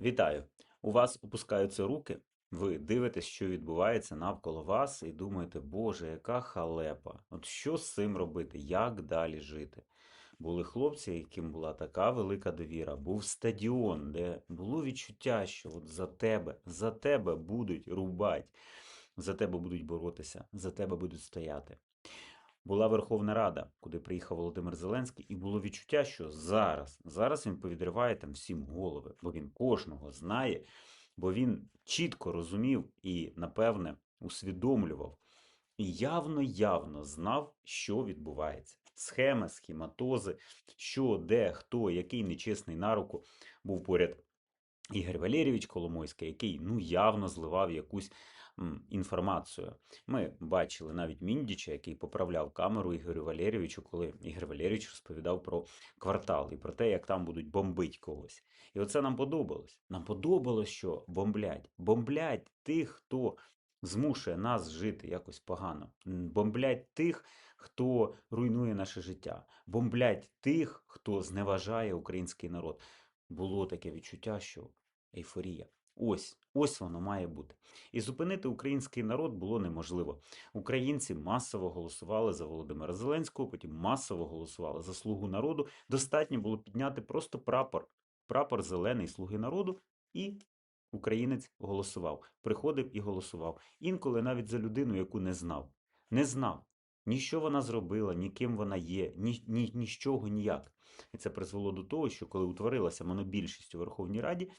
Вітаю! У вас опускаються руки, ви дивитесь, що відбувається навколо вас, і думаєте, Боже, яка халепа! От що з цим робити? Як далі жити? Були хлопці, яким була така велика довіра, був стадіон, де було відчуття, що от за тебе, за тебе будуть рубати, за тебе будуть боротися, за тебе будуть стояти. Була Верховна Рада, куди приїхав Володимир Зеленський, і було відчуття, що зараз, зараз він повідриває там всім голови, бо він кожного знає, бо він чітко розумів і, напевне, усвідомлював і явно-явно знав, що відбувається. Схеми, схематози, що, де, хто, який нечесний на руку був поряд Ігор Валерійович Коломойський, який ну явно зливав якусь інформацію. Ми бачили навіть Міндіча, який поправляв камеру Ігорю Валерійовичу, коли Ігор Валерійович розповідав про квартал і про те, як там будуть бомбити когось. І оце нам подобалось. Нам подобалось, що бомблять. Бомблять тих, хто змушує нас жити якось погано. Бомблять тих, хто руйнує наше життя. Бомблять тих, хто зневажає український народ. Було таке відчуття, що ейфорія. Ось, ось воно має бути. І зупинити український народ було неможливо. Українці масово голосували за Володимира Зеленського, потім масово голосували за слугу народу. Достатньо було підняти просто прапор, прапор зелений слуги народу, і українець голосував. Приходив і голосував. Інколи навіть за людину, яку не знав. Не знав. Ні що вона зробила, ні ким вона є, ні, ні, ні ніяк. І це призвело до того, що коли утворилася монобільшість у Верховній Раді,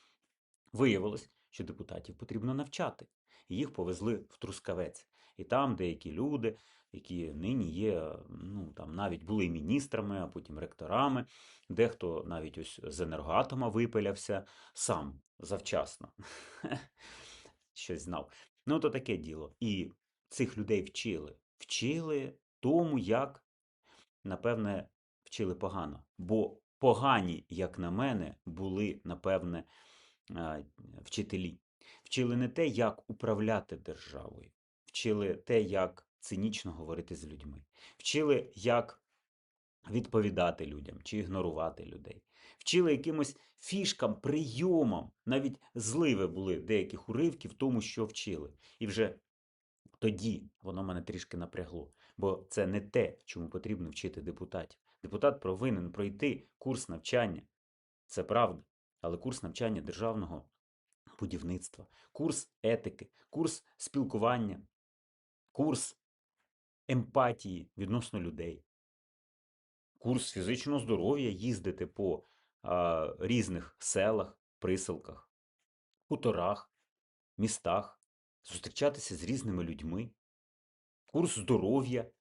виявилось, що депутатів потрібно навчати. Їх повезли в Трускавець. І там деякі люди, які нині є, ну там навіть були міністрами, а потім ректорами, дехто навіть ось з енергоатома випилявся сам завчасно. Щось знав. Ну, то таке діло. І цих людей вчили. Вчили тому, як, напевне, вчили погано. Бо погані, як на мене, були, напевне, вчителі. Вчили не те, як управляти державою, вчили те, як цинічно говорити з людьми, вчили, як відповідати людям чи ігнорувати людей. Вчили якимось фішкам, прийомам. Навіть зливи були деяких уривків в тому, що вчили. І вже тоді воно мене трішки напрягло, бо це не те, чому потрібно вчити депутатів. Депутат повинен пройти курс навчання. Це правда, але курс навчання державного будівництва, курс етики, курс спілкування, курс емпатії відносно людей, курс фізичного здоров'я їздити по а, різних селах, приселках, хуторах, містах, зустрічатися з різними людьми, курс здоров'я,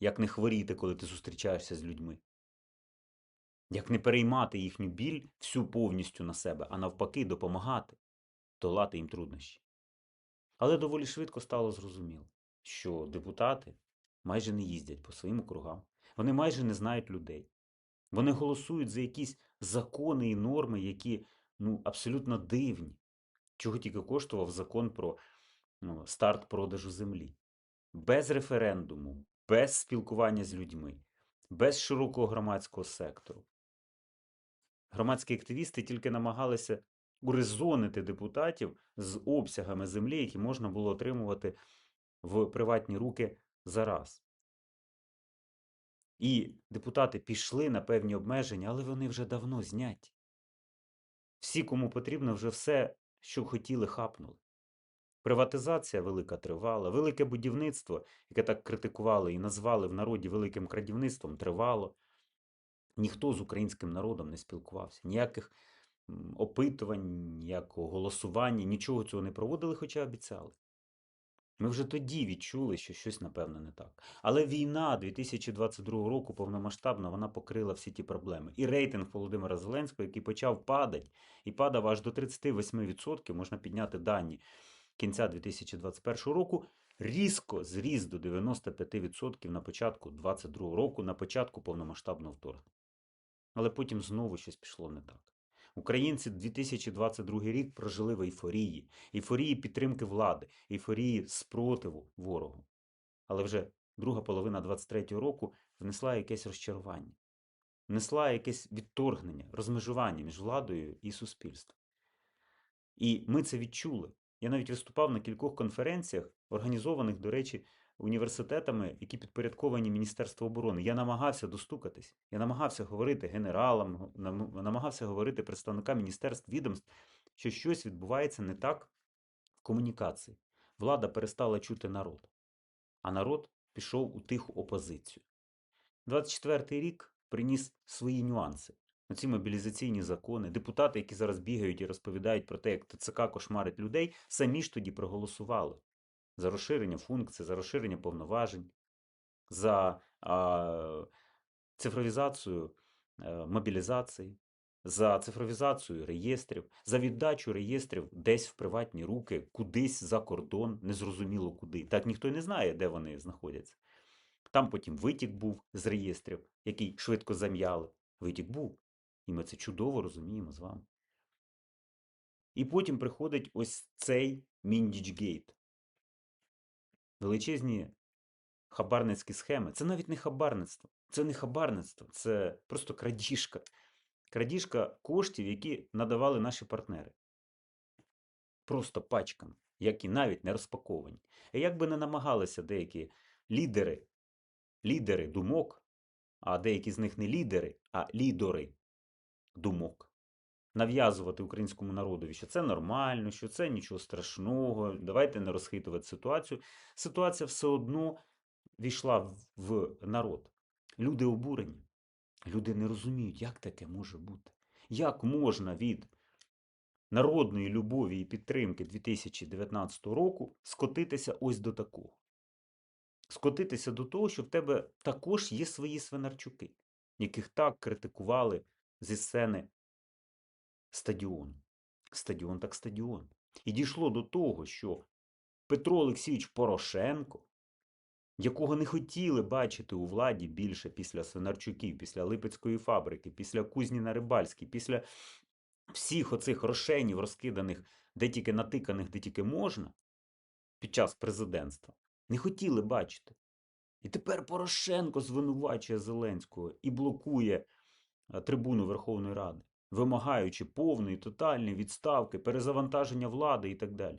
як не хворіти, коли ти зустрічаєшся з людьми. Як не переймати їхню біль всю повністю на себе, а навпаки, допомагати, долати їм труднощі. Але доволі швидко стало зрозуміло, що депутати майже не їздять по своїм округам, вони майже не знають людей. Вони голосують за якісь закони і норми, які ну, абсолютно дивні, чого тільки коштував закон про ну, старт продажу землі. Без референдуму, без спілкування з людьми, без широкого громадського сектору. Громадські активісти тільки намагалися урезонити депутатів з обсягами землі, які можна було отримувати в приватні руки за раз. І депутати пішли на певні обмеження, але вони вже давно зняті. Всі, кому потрібно, вже все, що хотіли, хапнули. Приватизація велика тривала, велике будівництво, яке так критикували і назвали в народі великим крадівництвом, тривало. Ніхто з українським народом не спілкувався, ніяких опитувань, ніякого голосування, нічого цього не проводили, хоча обіцяли. Ми вже тоді відчули, що щось, напевно, не так. Але війна 2022 року повномасштабна, вона покрила всі ті проблеми. І рейтинг Володимира Зеленського, який почав падати, і падав аж до 38%, можна підняти дані кінця 2021 року, різко зріс до 95% на початку 2022 року, на початку повномасштабного вторгнення. Але потім знову щось пішло не так. Українці 2022 рік прожили в ейфорії, ейфорії підтримки влади, ейфорії спротиву ворогу. Але вже друга половина 23 року внесла якесь розчарування, внесла якесь відторгнення, розмежування між владою і суспільством. І ми це відчули. Я навіть виступав на кількох конференціях, організованих, до речі, університетами, які підпорядковані Міністерству оборони. Я намагався достукатись. Я намагався говорити генералам, намагався говорити представникам міністерств відомств, що щось відбувається не так в комунікації. Влада перестала чути народ, а народ пішов у тиху опозицію. 24-й рік приніс свої нюанси. Ці мобілізаційні закони, депутати, які зараз бігають і розповідають про те, як ТЦК кошмарить людей, самі ж тоді проголосували за розширення функцій, за розширення повноважень, за а, цифровізацію е, мобілізації, за цифровізацію реєстрів, за віддачу реєстрів десь в приватні руки, кудись за кордон, незрозуміло куди. Так ніхто й не знає, де вони знаходяться. Там потім витік був з реєстрів, який швидко зам'яли. Витік був. І ми це чудово розуміємо з вами. І потім приходить ось цей Міндічгейт. Величезні хабарницькі схеми. Це навіть не хабарництво. Це не хабарництво, це просто крадіжка. Крадіжка коштів, які надавали наші партнери. Просто пачками, які навіть не розпаковані. І як би не намагалися деякі лідери, лідери думок, а деякі з них не лідери, а лідори думок. Нав'язувати українському народові, що це нормально, що це нічого страшного, давайте не розхитувати ситуацію. Ситуація все одно війшла в- народ. Люди обурені. Люди не розуміють, як таке може бути. Як можна від народної любові і підтримки 2019 року скотитися ось до такого? Скотитися до того, що в тебе також є свої свинарчуки, яких так критикували зі сцени стадіону. Стадіон так стадіон. І дійшло до того, що Петро Олексійович Порошенко, якого не хотіли бачити у владі більше після Свинарчуків, після Липецької фабрики, після Кузні на після всіх оцих рошенів, розкиданих, де тільки натиканих, де тільки можна, під час президентства, не хотіли бачити. І тепер Порошенко звинувачує Зеленського і блокує е, трибуну Верховної Ради, вимагаючи повної, тотальної відставки, перезавантаження влади і так далі.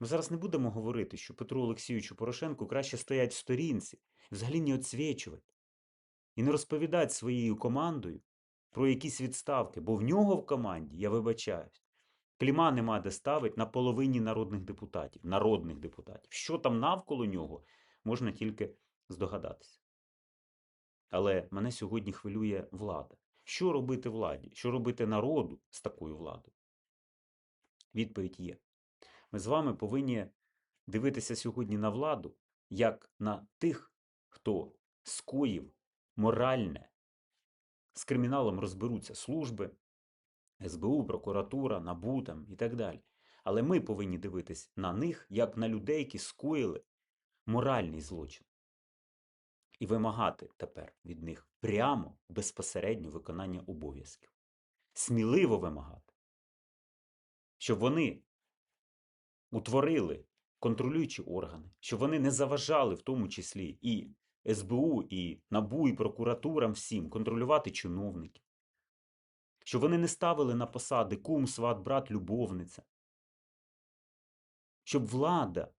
Ми зараз не будемо говорити, що Петру Олексійовичу Порошенку краще стоять в сторінці, взагалі не оцвічувати і не розповідати своєю командою про якісь відставки, бо в нього в команді, я вибачаюсь, кліма нема де ставить на половині народних депутатів, народних депутатів. Що там навколо нього, можна тільки здогадатися. Але мене сьогодні хвилює влада. Що робити владі? Що робити народу з такою владою? Відповідь є. Ми з вами повинні дивитися сьогодні на владу як на тих, хто скоїв моральне, з криміналом розберуться служби, СБУ, прокуратура, НАБУ там і так далі. Але ми повинні дивитись на них як на людей, які скоїли моральний злочин. І вимагати тепер від них прямо безпосередньо виконання обов'язків. Сміливо вимагати, щоб вони утворили контролюючі органи, щоб вони не заважали, в тому числі і СБУ, і НАБУ, і прокуратурам всім контролювати чиновників, щоб вони не ставили на посади кум, сват, брат, любовниця, щоб влада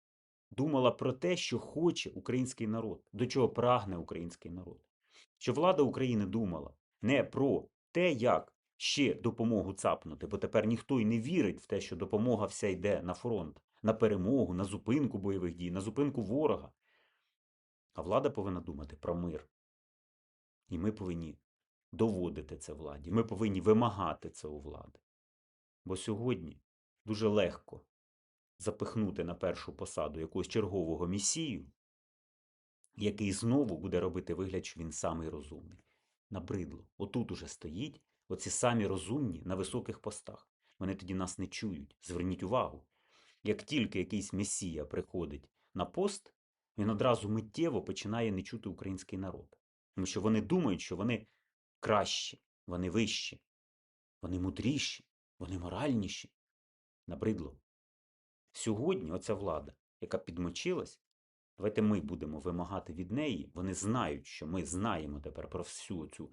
думала про те, що хоче український народ, до чого прагне український народ. Щоб влада України думала не про те, як ще допомогу цапнути, бо тепер ніхто й не вірить в те, що допомога вся йде на фронт, на перемогу, на зупинку бойових дій, на зупинку ворога. А влада повинна думати про мир. І ми повинні доводити це владі. Ми повинні вимагати це у влади. Бо сьогодні дуже легко запихнути на першу посаду якогось чергового місію, який знову буде робити вигляд, що він самий розумний. Набридло. Отут уже стоїть оці самі розумні на високих постах. Вони тоді нас не чують. Зверніть увагу. Як тільки якийсь месія приходить на пост, він одразу миттєво починає не чути український народ. Тому що вони думають, що вони кращі, вони вищі, вони мудріші, вони моральніші. Набридло. Сьогодні оця влада, яка підмочилась, давайте ми будемо вимагати від неї. Вони знають, що ми знаємо тепер про всю цю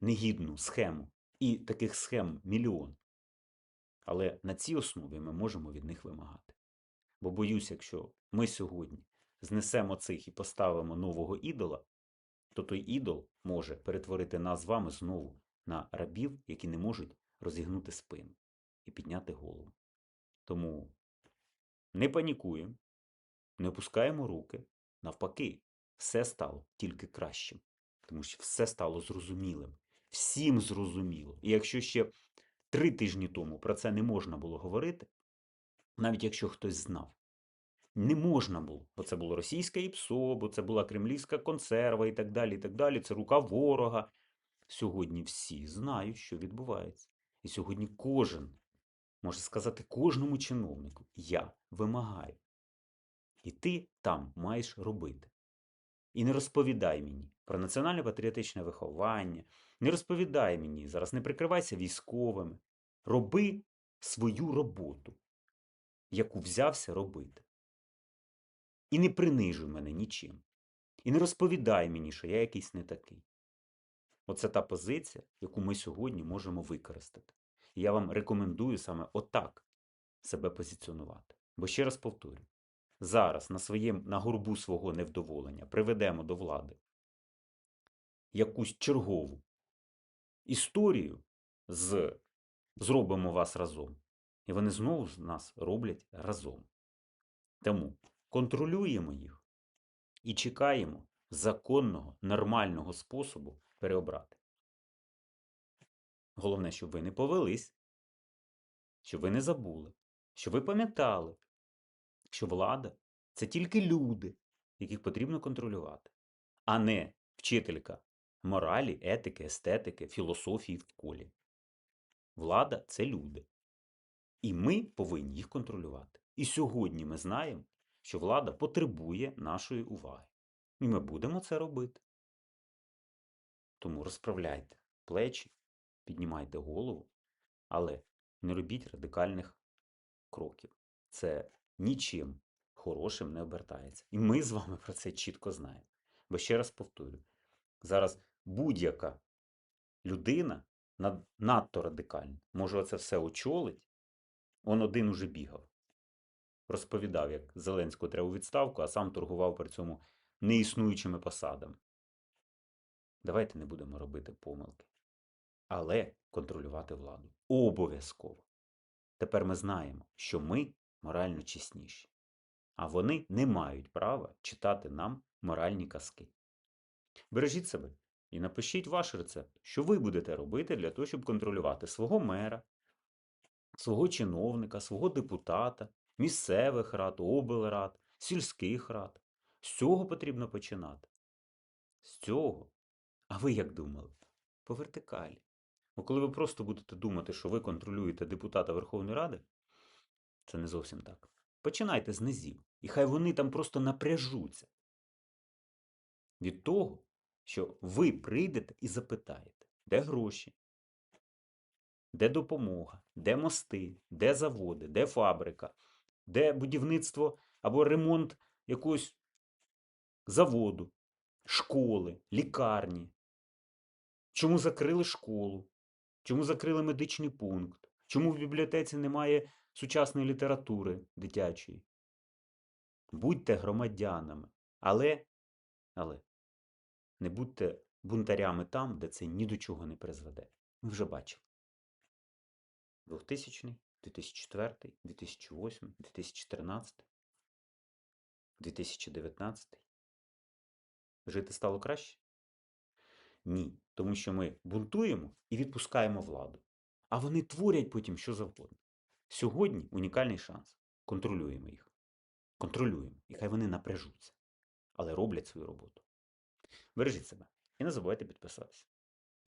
негідну схему. І таких схем мільйон. Але на цій основі ми можемо від них вимагати. Бо боюсь, якщо ми сьогодні знесемо цих і поставимо нового ідола, то той ідол може перетворити нас з вами знову на рабів, які не можуть розігнути спину і підняти голову. Тому не панікуємо, не опускаємо руки. Навпаки, все стало тільки кращим, тому що все стало зрозумілим. Всім зрозуміло. І якщо ще три тижні тому про це не можна було говорити, навіть якщо хтось знав, не можна було, бо це було російське ІПСО, бо це була кремлівська консерва і так далі. і так далі. Це рука ворога. Сьогодні всі знають, що відбувається. І сьогодні кожен може сказати кожному чиновнику: я вимагаю. І ти там маєш робити. І не розповідай мені про національне патріотичне виховання, не розповідай мені зараз, не прикривайся військовими. Роби свою роботу, яку взявся робити. І не принижуй мене нічим. І не розповідай мені, що я якийсь не такий. Оце та позиція, яку ми сьогодні можемо використати. І я вам рекомендую саме отак себе позиціонувати. Бо ще раз повторю: зараз на, своєм, на горбу свого невдоволення приведемо до влади якусь чергову історію з зробимо вас разом. І вони знову з нас роблять разом. Тому контролюємо їх і чекаємо законного, нормального способу переобрати. Головне, щоб ви не повелись, щоб ви не забули, щоб ви пам'ятали, що влада це тільки люди, яких потрібно контролювати, а не вчителька моралі, етики, естетики, філософії в колі. Влада це люди. І ми повинні їх контролювати. І сьогодні ми знаємо, що влада потребує нашої уваги. І ми будемо це робити. Тому розправляйте плечі, піднімайте голову, але не робіть радикальних кроків. Це нічим хорошим не обертається. І ми з вами про це чітко знаємо. Бо ще раз повторю: зараз будь-яка людина над- надто радикальна може оце все очолить. Он один уже бігав. Розповідав, як Зеленського треба відставку, а сам торгував при цьому неіснуючими посадами. Давайте не будемо робити помилки. Але контролювати владу. Обов'язково. Тепер ми знаємо, що ми морально чесніші, а вони не мають права читати нам моральні казки. Бережіть себе і напишіть ваш рецепт, що ви будете робити для того, щоб контролювати свого мера, свого чиновника, свого депутата, місцевих рад, облрад, сільських рад. З цього потрібно починати. З цього. А ви як думали? По вертикалі. Бо коли ви просто будете думати, що ви контролюєте депутата Верховної Ради, це не зовсім так. Починайте з низів. І хай вони там просто напряжуться від того, що ви прийдете і запитаєте, де гроші, де допомога, де мости, де заводи, де фабрика, де будівництво або ремонт якогось заводу, школи, лікарні. Чому закрили школу? Чому закрили медичний пункт? Чому в бібліотеці немає сучасної літератури дитячої? Будьте громадянами, але, але не будьте бунтарями там, де це ні до чого не призведе. Ми вже бачили. 2000, 2004, 2008, 2014, 2019. Жити стало краще? Ні. Тому що ми бунтуємо і відпускаємо владу. А вони творять потім що завгодно. Сьогодні унікальний шанс. Контролюємо їх. Контролюємо. І хай вони напряжуться. Але роблять свою роботу. Бережіть себе і не забувайте підписатися.